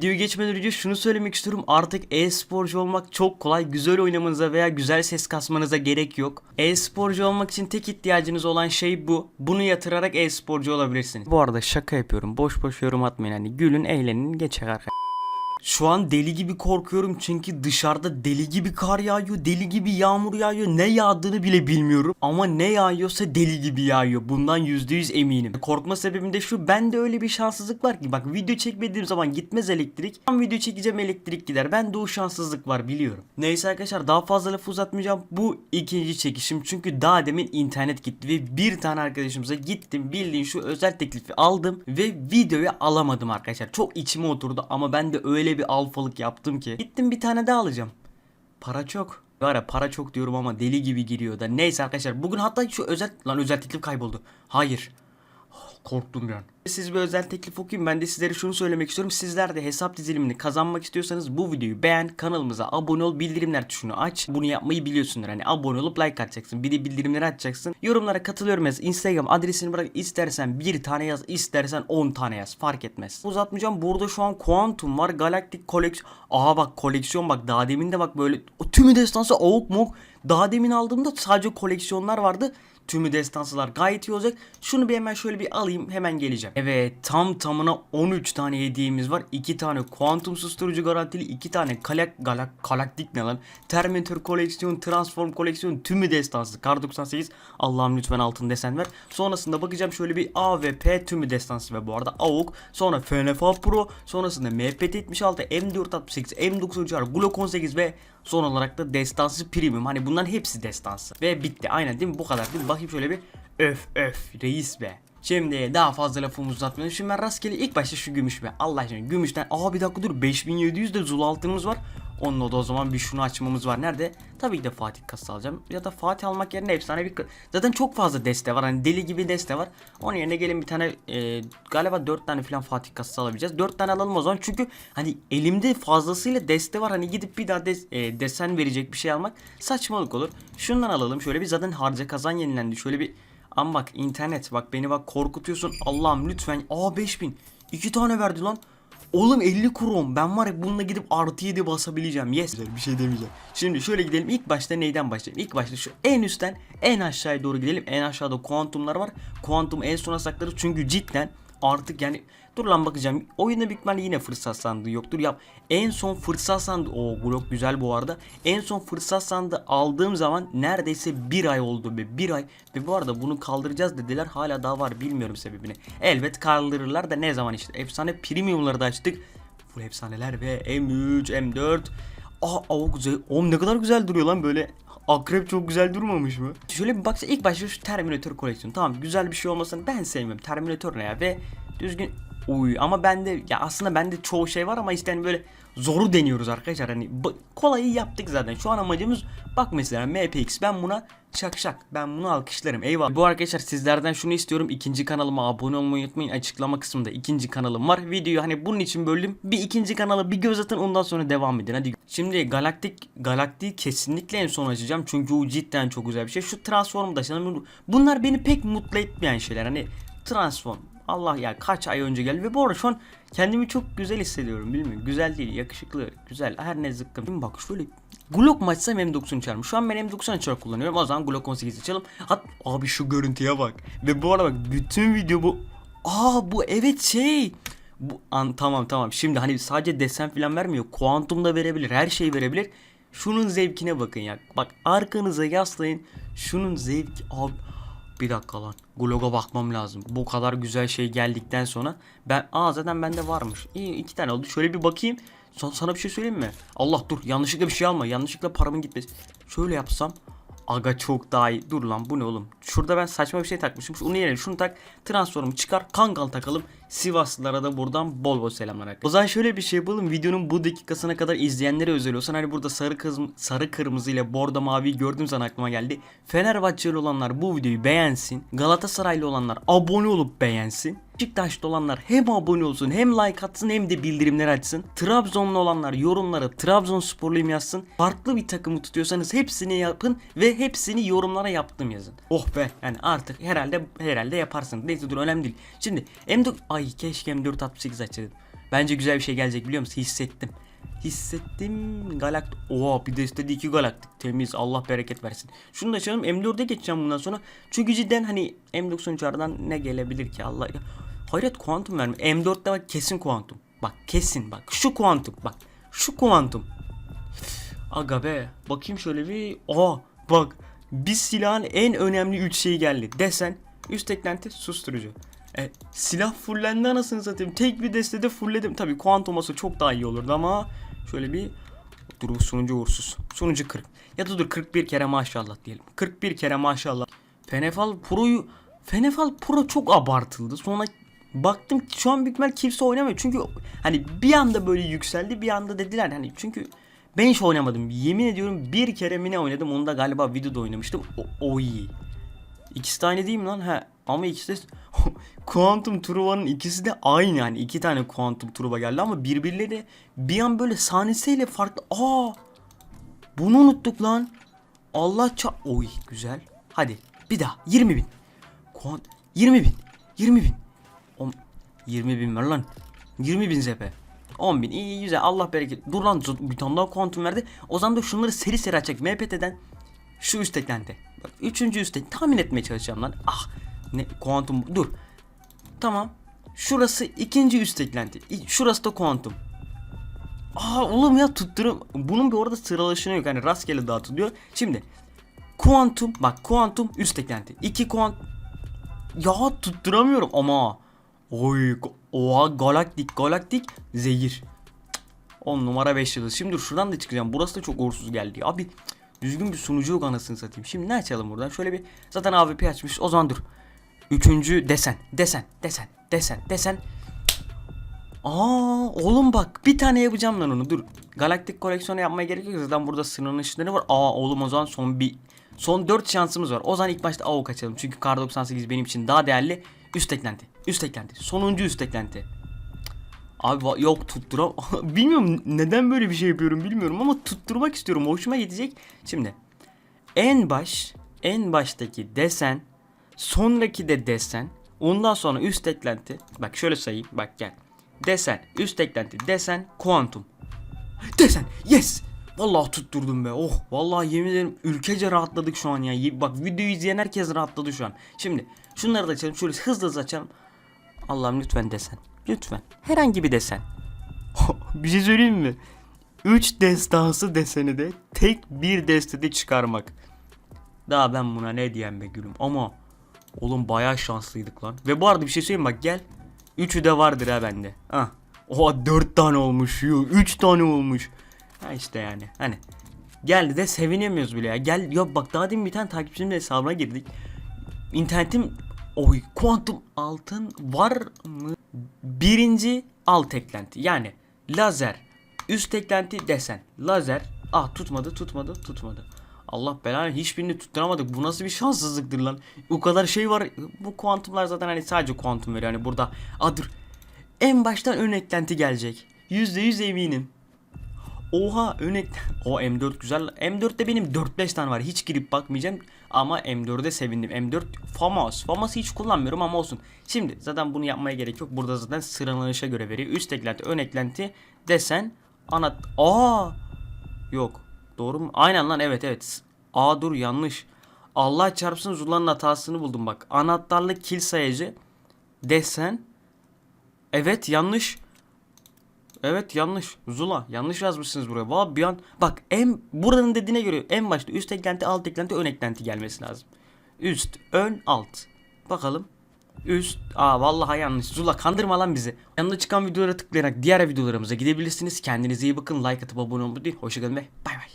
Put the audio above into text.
Videoyu geçmeden önce şunu söylemek istiyorum. Artık e-sporcu olmak çok kolay. Güzel oynamanıza veya güzel ses kasmanıza gerek yok. E-sporcu olmak için tek ihtiyacınız olan şey bu. Bunu yatırarak e-sporcu olabilirsiniz. Bu arada şaka yapıyorum. Boş boş yorum atmayın. Hani gülün, eğlenin, geçer arkadaşlar. Şu an deli gibi korkuyorum çünkü dışarıda deli gibi kar yağıyor, deli gibi yağmur yağıyor. Ne yağdığını bile bilmiyorum ama ne yağıyorsa deli gibi yağıyor. Bundan %100 eminim. Korkma sebebim de şu, bende öyle bir şanssızlık var ki bak video çekmediğim zaman gitmez elektrik. Tam video çekeceğim elektrik gider. Bende o şanssızlık var biliyorum. Neyse arkadaşlar daha fazla lafı uzatmayacağım. Bu ikinci çekişim çünkü daha demin internet gitti ve bir tane arkadaşımıza gittim bildiğin şu özel teklifi aldım ve videoyu alamadım arkadaşlar. Çok içime oturdu ama ben de öyle bir alfalık yaptım ki. Gittim bir tane daha alacağım. Para çok. Var ya para çok diyorum ama deli gibi giriyor da. Neyse arkadaşlar bugün hatta şu özel lan özel teklif kayboldu. Hayır. Oh, Korktum bir an. Siz bir özel teklif okuyun. Ben de sizlere şunu söylemek istiyorum. Sizler de hesap dizilimini kazanmak istiyorsanız bu videoyu beğen, kanalımıza abone ol, bildirimler tuşunu aç. Bunu yapmayı biliyorsundur. Hani abone olup like atacaksın. Bir de bildirimleri açacaksın. Yorumlara katılıyorum yaz. Instagram adresini bırak. İstersen bir tane yaz, istersen 10 tane yaz. Fark etmez. Uzatmayacağım. Burada şu an Quantum var. Galactic koleksiyon. Aha bak koleksiyon bak. Daha demin de bak böyle tümü destansı avuk muk. Daha demin aldığımda sadece koleksiyonlar vardı. Tümü destansılar gayet iyi olacak. Şunu bir hemen şöyle bir alayım hemen geleceğim. Evet tam tamına 13 tane hediyemiz var. 2 tane kuantum susturucu garantili, 2 tane kalak galak galaktik ne lan? Terminator koleksiyon, Transform koleksiyon, tümü destansı. Kar 98 Allah'ım lütfen altın desen ver. Sonrasında bakacağım şöyle bir A ve P tümü destansı ve bu arada AUK. Sonra FNFA Pro. Sonrasında MPT 76, M468, M93, Glock 18 ve Son olarak da destansı premium. Hani bunların hepsi destansı. Ve bitti. Aynen değil mi? Bu kadar değil mi? Bakayım şöyle bir. Öf öf reis be. Şimdi daha fazla lafımı uzatmayalım. Şimdi ben rastgele ilk başta şu gümüş be. Allah aşkına gümüşten. Aa bir dakika dur. 5700 de zul altınımız var. Onunla da o zaman bir şunu açmamız var. Nerede? Tabii ki de Fatih kasa alacağım. Ya da Fatih almak yerine efsane bir... Zaten çok fazla deste var. Hani deli gibi deste var. Onun yerine gelin bir tane e, galiba 4 tane falan Fatih kasası alabileceğiz. 4 tane alalım o zaman. Çünkü hani elimde fazlasıyla deste var. Hani gidip bir daha des, e, desen verecek bir şey almak saçmalık olur. Şundan alalım. Şöyle bir zaten harca kazan yenilendi. Şöyle bir ama bak internet bak beni bak korkutuyorsun. Allah'ım lütfen. Aa 5000. 2 tane verdi lan. Oğlum 50 krom. Ben var ya bununla gidip artı 7 basabileceğim. Yes. Bir şey demeyeceğim. Şimdi şöyle gidelim. İlk başta neyden başlayalım? İlk başta şu en üstten en aşağıya doğru gidelim. En aşağıda kuantumlar var. Kuantum en sona saklarız. Çünkü cidden artık yani dur lan bakacağım. Oyunda büyük ihtimalle yine fırsat sandığı yoktur. Yap. En son fırsat sandığı. O blok güzel bu arada. En son fırsat sandığı aldığım zaman neredeyse bir ay oldu be. Bir ay. Ve bu arada bunu kaldıracağız dediler. Hala daha var. Bilmiyorum sebebini. Elbet kaldırırlar da ne zaman işte. Efsane premiumları da açtık. Full efsaneler ve M3, M4. Aa o güzel. Oğlum ne kadar güzel duruyor lan böyle. Akrep çok güzel durmamış mı? Şöyle bir baksana ilk başta şu Terminator koleksiyonu. Tamam güzel bir şey olmasını ben sevmiyorum. Terminator ne ya ve düzgün Uy ama bende ya aslında bende çoğu şey var ama işte hani böyle zoru deniyoruz arkadaşlar. Hani kolayı yaptık zaten. Şu an amacımız bak mesela MPX ben buna şak şak ben bunu alkışlarım. Eyvallah. Bu arkadaşlar sizlerden şunu istiyorum. ikinci kanalıma abone olmayı unutmayın. Açıklama kısmında ikinci kanalım var. Videoyu hani bunun için böldüm. Bir ikinci kanala bir göz atın ondan sonra devam edin. Hadi. Şimdi Galaktik Galaktik kesinlikle en son açacağım. Çünkü o cidden çok güzel bir şey. Şu Transform da bunlar beni pek mutlu etmeyen şeyler. Hani Transform Allah ya kaç ay önce geldi ve bu arada şu an kendimi çok güzel hissediyorum bilmiyorum. Güzel değil, yakışıklı, güzel. Her ne zıkkım. Şimdi bak şöyle Glock mu açsam M9'unu çalarım. Şu an ben M9 açarak kullanıyorum. O zaman Glock 18 açalım. Hat abi şu görüntüye bak. Ve bu arada bak bütün video bu. Aa bu evet şey. Bu an tamam tamam. Şimdi hani sadece desen falan vermiyor. Kuantum da verebilir. Her şey verebilir. Şunun zevkine bakın ya. Bak arkanıza yaslayın. Şunun zevki abi. Bir dakika lan. Glog'a bakmam lazım. Bu kadar güzel şey geldikten sonra ben aa zaten bende varmış. İyi iki tane oldu. Şöyle bir bakayım. Sa- sana bir şey söyleyeyim mi? Allah dur yanlışlıkla bir şey alma. Yanlışlıkla paramın gitmesi. Şöyle yapsam Aga çok daha iyi. Dur lan bu ne oğlum? Şurada ben saçma bir şey takmışım. Onu yerine şunu tak. Transformu çıkar. Kangal takalım. Sivaslılara da buradan bol bol selamlar arkadaşlar. O zaman şöyle bir şey yapalım. Videonun bu dakikasına kadar izleyenlere özel olsun. Hani burada sarı kız sarı kırmızı ile bordo mavi gördüğüm zaman aklıma geldi. Fenerbahçeli olanlar bu videoyu beğensin. Galatasaraylı olanlar abone olup beğensin. Beşiktaşlı olanlar hem abone olsun hem like atsın hem de bildirimleri açsın. Trabzonlu olanlar yorumlara Trabzonsporluyum yazsın. Farklı bir takımı tutuyorsanız hepsini yapın ve hepsini yorumlara yaptım yazın. Oh be yani artık herhalde herhalde yaparsın. Neyse dur önemli değil. Şimdi M4 ay keşke M468 açsaydım. Bence güzel bir şey gelecek biliyor musun? Hissettim. Hissettim. Galakt. Oha bir de istedi iki galaktik. Temiz. Allah bereket versin. Şunu da açalım. M4'e geçeceğim bundan sonra. Çünkü cidden hani M93'lardan ne gelebilir ki Allah. Hayret kuantum verme. M4'te bak kesin kuantum. Bak kesin bak. Şu kuantum. Bak. Şu kuantum. Aga be. Bakayım şöyle bir. Aa bak. Bir silahın en önemli üç şeyi geldi. Desen, üst eklenti, susturucu. E, silah fullendi anasını satayım. Tek bir destede fullledim. Tabi kuantum olsa çok daha iyi olurdu ama şöyle bir dur bu sunucu uğursuz. Sunucu 40. Ya da dur 41 kere maşallah diyelim. 41 kere maşallah. Fenefal Pro'yu Fenefal Pro çok abartıldı. Sonra baktım şu an büyük ihtimal kimse oynamıyor. Çünkü hani bir anda böyle yükseldi bir anda dediler hani çünkü ben hiç oynamadım. Yemin ediyorum bir kere mi ne oynadım. Onu da galiba videoda oynamıştım. O, o iyi. İkisi aynı değil mi lan? He. Ama ikisi de Quantum Truva'nın ikisi de aynı yani. iki tane Quantum Truva geldi ama birbirleri bir an böyle sahnesiyle farklı. Aa! Bunu unuttuk lan. Allah ça... Oy güzel. Hadi bir daha 20 bin. Kuant 20 bin. 20 bin. On... 20 bin ver lan. 20 bin zepe. 10 bin. İyi güzel. Allah bereket. Dur lan bir tane daha kuantum verdi. O zaman da şunları seri seri açacak. MPT'den şu üst eklenti. Bak üçüncü üstte tahmin etmeye çalışacağım lan. Ah ne kuantum dur. Tamam. Şurası ikinci üst eklenti. Şurası da kuantum. Aa oğlum ya tutturum. Bunun bir orada sıralaşını yok. Hani rastgele dağıtılıyor. Şimdi kuantum bak kuantum üst eklenti. İki kuant ya tutturamıyorum ama. Oy oha galaktik galaktik zehir. 10 numara 5 yıldız. Şimdi dur şuradan da çıkacağım. Burası da çok uğursuz geldi. Abi düzgün bir sunucu yok anasını satayım. Şimdi ne açalım buradan? Şöyle bir zaten AWP açmış. O zaman dur. Üçüncü desen. Desen. Desen. Desen. Desen. Aa oğlum bak bir tane yapacağım lan onu dur. Galaktik koleksiyonu yapmaya gerek yok zaten burada sınırın ışınları var. Aa oğlum o zaman son bir son 4 şansımız var. O zaman ilk başta AOK açalım. Çünkü Kar 98 benim için daha değerli. Üst eklenti. Üst eklenti. Sonuncu üst eklenti. Abi yok tutturam. bilmiyorum neden böyle bir şey yapıyorum bilmiyorum ama tutturmak istiyorum. Hoşuma gidecek. Şimdi en baş en baştaki desen sonraki de desen ondan sonra üst eklenti bak şöyle sayayım bak gel desen üst eklenti desen kuantum desen yes Vallahi tutturdum be. Oh vallahi yemin ederim ülkece rahatladık şu an ya. Bak videoyu izleyen herkes rahatladı şu an. Şimdi şunları da açalım. Şöyle hızlı hızlı açalım. Allah'ım lütfen desen. Lütfen. Herhangi bir desen. bir şey söyleyeyim mi? 3 destansı deseni de tek bir destede çıkarmak. Daha ben buna ne diyeyim be gülüm ama oğlum bayağı şanslıydık lan. Ve bu arada bir şey söyleyeyim bak gel. Üçü de vardır ha bende. Ah. Oha 4 tane olmuş. 3 tane olmuş. Ha işte yani hani. Geldi de sevinemiyoruz bile ya. Gel yok bak daha demin bir tane takipçimle hesabına girdik. İnternetim oy kuantum altın var mı? Birinci alt eklenti yani lazer üst eklenti desen lazer ah tutmadı tutmadı tutmadı. Allah belanı hiçbirini tutturamadık. Bu nasıl bir şanssızlıktır lan. O kadar şey var. Bu kuantumlar zaten hani sadece kuantum veriyor. Hani burada dur. En baştan ön eklenti gelecek. %100 eminim. Oha ön ek... O M4 güzel. M4'te benim 4-5 tane var. Hiç girip bakmayacağım. Ama M4'e sevindim. M4 FAMAS. FAMAS'ı hiç kullanmıyorum ama olsun. Şimdi zaten bunu yapmaya gerek yok. Burada zaten sıralanışa göre veriyor. Üst eklenti, ön eklenti, desen, ana... Aa! Yok. Doğru mu? Aynen lan evet evet. Aa dur yanlış. Allah çarpsın Zula'nın hatasını buldum bak. Anahtarlık kil sayıcı, desen. Evet yanlış. Evet yanlış. Zula yanlış yazmışsınız buraya. Valla bir an bak en buranın dediğine göre en başta üst eklenti, alt eklenti, ön eklenti gelmesi lazım. Üst, ön, alt. Bakalım. Üst. Aa vallahi yanlış. Zula kandırma lan bizi. Yanına çıkan videolara tıklayarak diğer videolarımıza gidebilirsiniz. Kendinize iyi bakın. Like atıp abone olmayı unutmayın. Hoşçakalın ve bay bay.